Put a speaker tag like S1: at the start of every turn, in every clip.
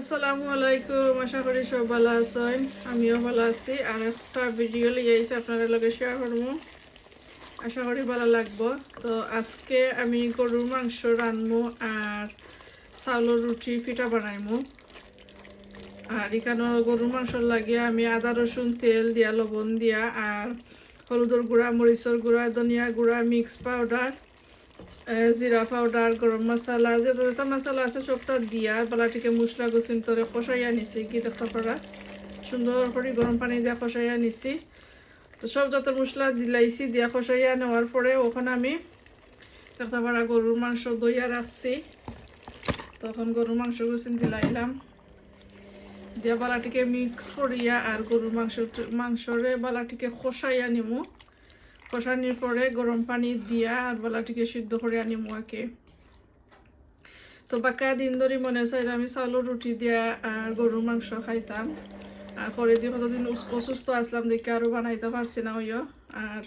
S1: আসসালামু আলাইকুম, আশা করি সব ভালো আছেন। আমিও ভালো আছি। আর একটা ভিডিও লিয়ে আইছি আপনাদের লগে শেয়ার করব। আশা করি ভালো লাগবো। তো আজকে আমি গরুর মাংস রানবো আর চাউলের রুটি পিঠা বানাইমু আর এখানে গরুর মাংস লাগিয়ে আমি আদা, রসুন, তেল দিয়া, লবণ দিয়া, আর হলুদের গুঁড়া, মরিচের গুঁড়া, ধনিয়া গুঁড়া মিক্স পাউডার জিরা পাউডার গরম মশলা যত যত মশলা আছে সবটা দিয়া বালাটিকে মশলা গুছিন তোরে কষাইয়া নিছি কি দেখতে পারা সুন্দর করে গরম পানি দিয়া কষাইয়া নিছি। তো সব যত মশলা দিলাইছি, দিয়া কষাইয়া নেওয়ার পরে ওখানে আমি দেখতে পারা গরুর মাংস দইয়া রাখছি তখন গরুর মাংস গুছিন দিলাইলাম। দিয়া বালাটিকে মিক্স করিয়া আর গরুর মাংস মাংসরে বালাটিকে কষাইয়া নিমু। কষানির পরে গরম পানি দিয়া আর বেলাটিকে সিদ্ধ করে আনি মুয়াকে। তো বাকা দিন ধরে মনে চাই আমি চাউলের রুটি দিয়া আর গরুর মাংস খাইতাম। আর করে দিয়ে কতদিন অস- অসুস্থ আসলাম, দেখে আরও বানাইতে পারছি না ওইও আর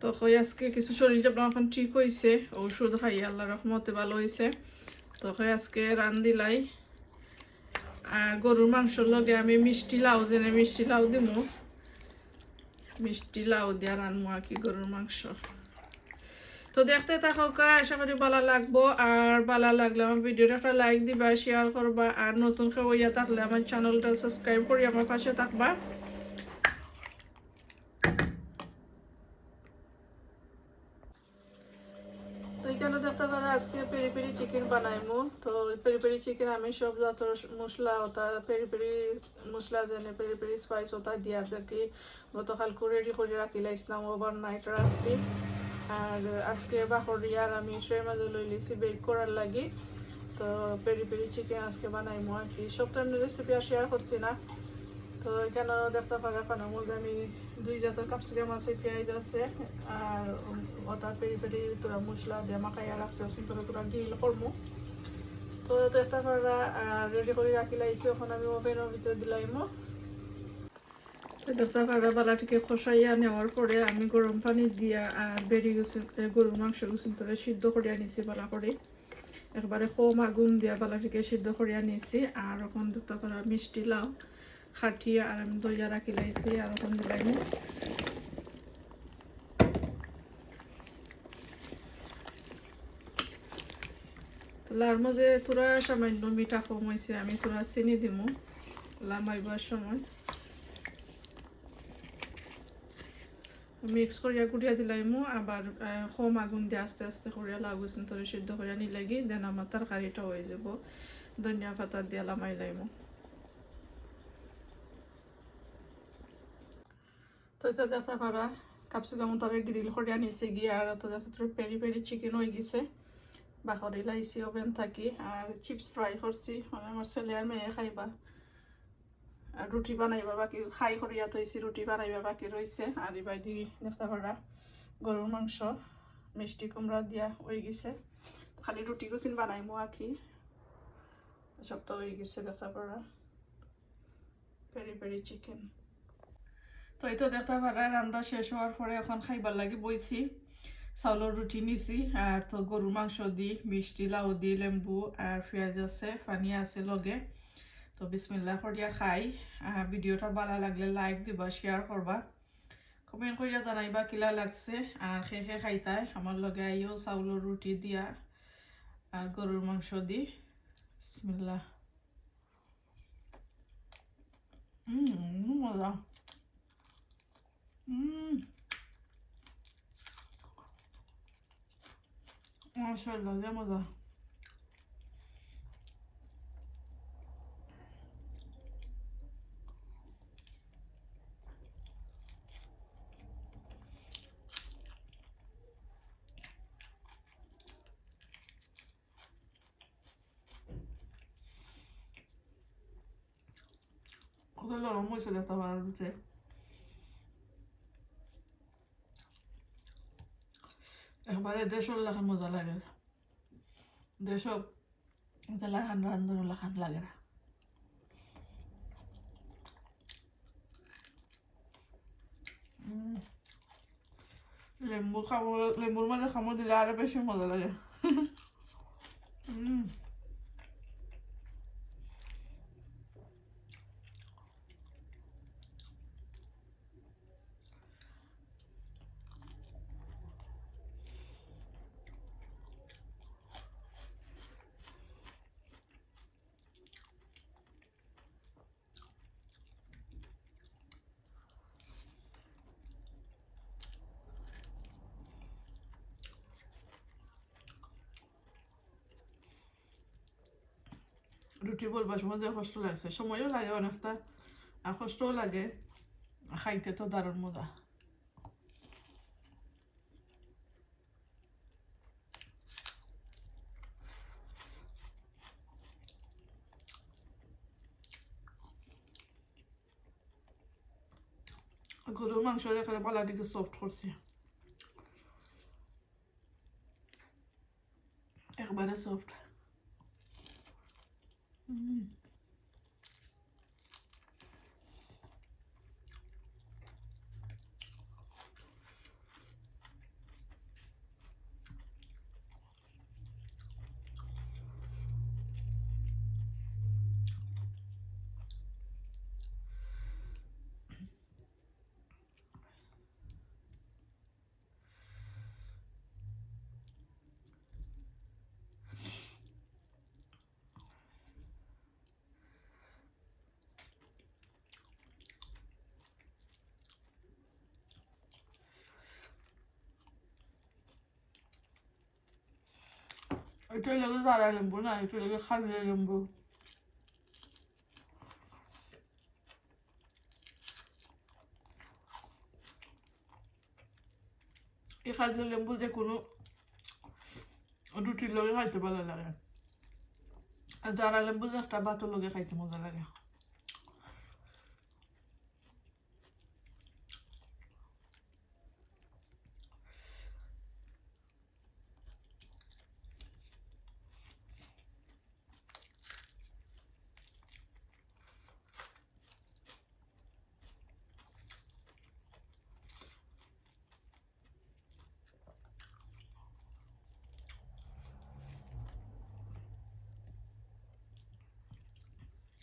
S1: তো কই আজকে কিছু শরীরটা এখন ঠিক হয়েছে ওষুধ খাই আল্লাহ রহমতে ভালো হয়েছে তো কই আজকে রান দিলাই। আর গরুর মাংসর লগে আমি মিষ্টি লাউ জেনে মিষ্টি লাউ দিমু। মিষ্টি লাউ দিয়া রানবো আর কি গরুর মাংস। তো দেখতে থাকো আশা করি ভালো লাগবো। আর ভালো লাগলে আমার ভিডিওটা একটা লাইক দিবা শেয়ার করবা। আর নতুন কেউ ইয়া থাকলে আমার চ্যানেলটা সাবস্ক্রাইব করি আমার পাশে থাকবা। তো এখানে দেখতে পারো, আজকে পেরি পেরি চিকেন বানাইমু। পেরি পেরি চিকেন আমি সব যত মশলা ওটা পেরি পেরি মশলা দেনে পেরি পেরি স্পাইস ওটা দিয়া দেখি গতকালকে রেডি করে রাখি লাইছিলাম ওভার নাইট রাখছি। আর আজকে বাকরিয়ার আমি শোয়ের মাঝে লই লিছি বেক করার লাগি। তো পেরি পেরি চিকেন আজকে বানাইমু আর কি। সব টাইম রেসিপি আর শেয়ার করছি না। তো এখানে দেখতে পারো এখন মধ্যে আমি দুই জাতের ক্যাপসিকাম আছে, পেঁয়াজ আছে, আর ওটা পেরি পেরি তোরা মশলা দিয়ে মাখাইয়া রাখছে। ওসিন তোরা তোরা গ্রিল করব তো দেখতে পারো রেডি করে রাখি লাইছি এখন আমি ওভেনের ভিতরে দিলাইমো দেখতে পারো বালাটিকে খসাইয়া নেওয়ার পরে আমি গরম পানি দিয়া আর বেরি গুছিন মাংস গুছিন তোরা সিদ্ধ করিয়া নিছি বালা করে একবারে কম আগুন দিয়া বালাটিকে সিদ্ধ করিয়া নিছি আর এখন দেখতে পারো মিষ্টি লাউ খাটিয়ে আর আমি দইয়া রাখি লাইছি আর এখন দিলাই লার মাঝে তোরা সামান্য মিঠা কম হয়েছে আমি তোরা চিনি দিমু। লামাইবার সময়। মিক্স করিয়া গুড়িয়া দিলাইমু, আবার কম আগুন দিয়ে আস্তে আস্তে করিয়া লাগুছেন তোরে সিদ্ধ করিয়া নিলাগি দেন আমার তরকারিটা হয়ে যাব। ধনিয়া পাতা দিয়া লামাই লাইমু তো এটা দেখা করা। ক্যাপসিকাম তারে গ্রিল করিয়া নিছে গিয়ে, আর তো দেখা তোর পেরি পেরি চিকেন হয়ে গেছে। বাকরি লাইছি ওভেন থাকি আর চিপস ফ্রাই করছি মানে আমার ছেলে আর মেয়ে খাইবা। আর রুটি বানাইবা বাকি, খাই করিয়া থইছি রুটি বানাইবা বাকি রয়েছে আর এবার দি দেখতে পারা গরুর মাংস, মিষ্টি কুমড়া দিয়া হয়ে গেছে। খালি রুটি গুছিন বানাইমো আঁকি। সব তো হয়ে গেছে দেখতে পারা পেরি পেরি চিকেন তো এই তো দেখতে পারা রান্না শেষ হওয়ার পরে এখন খাইবার লাগে বইছি। চাউলের রুটি নিছি আর তো গরুর মাংস দি, মিষ্টি লাউ দি, লেম্বু আর পেঁয়াজ আছে পানি আছে লগে। তো বিসমিল্লা করিয়া খাই ভিডিওটা ভালো লাগলে লাইক দিবা শেয়ার করবা কমেন্ট করিয়া জানাইবা কিলা লাগছে আর খে খাইতাই আমার লগে আইও চাউলের রুটি দিয়া আর গরুর মাংস দি। বিসমিল্লা মজা। মাশাআল্লাহ যে মজা কত নরম হয়েছে দেখতে পারার ভিতরে একবারে দেশের লাখান মজা লাগে। দেশ লাখান রান্ধন লাখান লাগে না। লেম্বু খাব লেম্বুর মাঝে খামো দিলে আরও বেশি মজা লাগে। হুম রুটি বলবার সময় যে কষ্ট লাগছে সময়ও লাগে অনেকটা, আর কষ্টও লাগে। আর খাইতে তো দারুণ মজা। গরুর মাংস এখানে পালা দিকে সফট করছে। একবারে সফট 嗯 এটা লাগে জারা লেম্বু না এটা লাগে খালি লেম্বু এই খালি লেম্বু যে কোনো রুটির লগে খাইতে ভালো লাগে আর জারা লেম্বু যে একটা লগে খাইতে মজা লাগে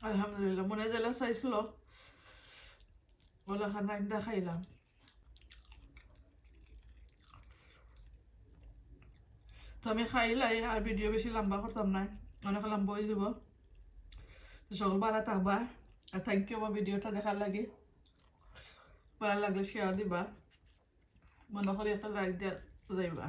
S1: আলহামদুলিল্লাহ মনে জেলা চাইছিল বলে খানা ইন্দা খাইলাম তো আমি খাইলাই আর ভিডিও বেশি লম্বা করতাম না অনেক লম্বা যাব তো সকল ভালো থাকবা আর ইউ আমার ভিডিওটা দেখার লাগে ভালো লাগলে শেয়ার দিবা মনে করি একটা লাইক দিয়া যাইবা